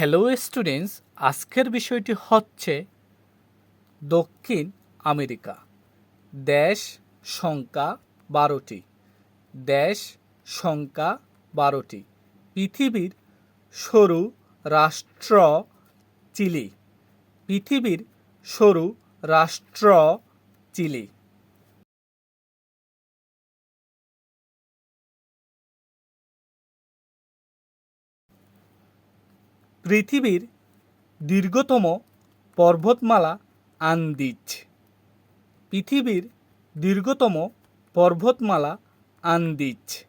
Hello students আজকের বিষয়টি হচ্ছে দক্ষিণ আমেরিকা। দেশ সংখ্যা বারোটি। দেশ সংখ্যা বারোটি। পৃথিবীর সরু রাষ্ট্র চিলি। পৃথিবীর সরু রাষ্ট্র চিলি। পৃথিবীর দীর্ঘতম পর্বতমালা আন্দিজ। পৃথিবীর দীর্ঘতম পর্বতমালা আন্দিজ।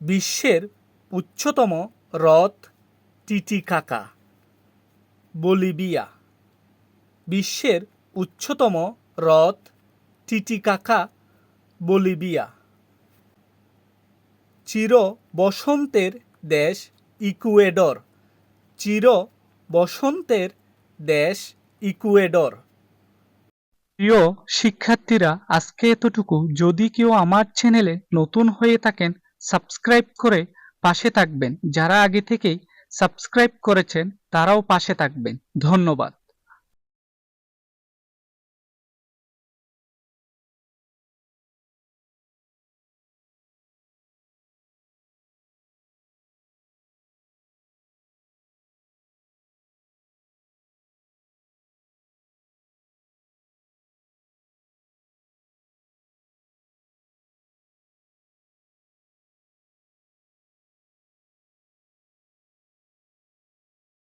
বিশ্বের উচ্চতম হ্রদ টিটিকাকা, বলিভিয়া। বিশ্বের উচ্চতম হ্রদ টিটিকাকা, বলিভিয়া। চির বসন্তের দেশ ইকুয়েডর। চির বসন্তের দেশ ইকুয়েডর। প্রিয় শিক্ষার্থীরা, আজকে এতটুকু। যদি কেউ আমার চ্যানেলে নতুন হয়ে থাকেন, সাবস্ক্রাইব করে পাশে থাকবেন। যারা আগে থেকেই সাবস্ক্রাইব করেছেন, তারাও পাশে থাকবেন। ধন্যবাদ।